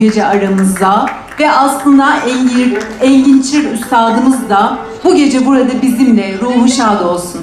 gece aramızda ve aslında Engin, Engin Çır Üstadımız da bu gece burada bizimle ruhu şad olsun.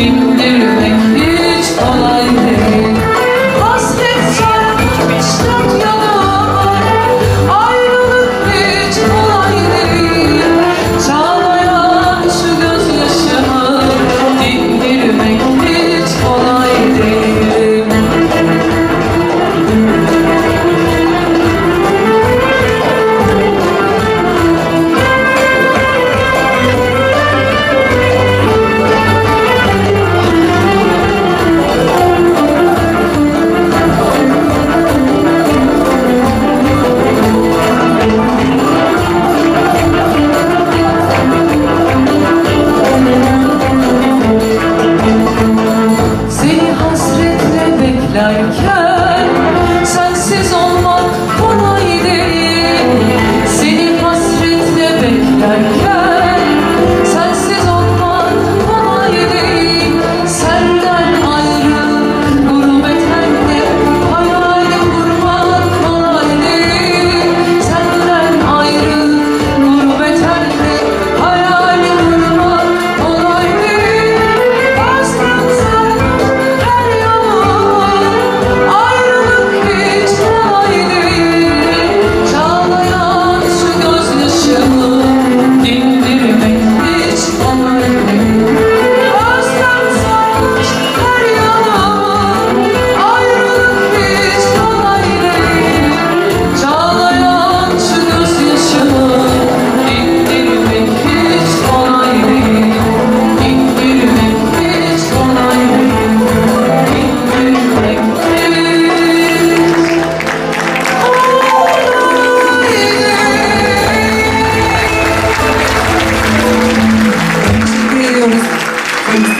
Thank you.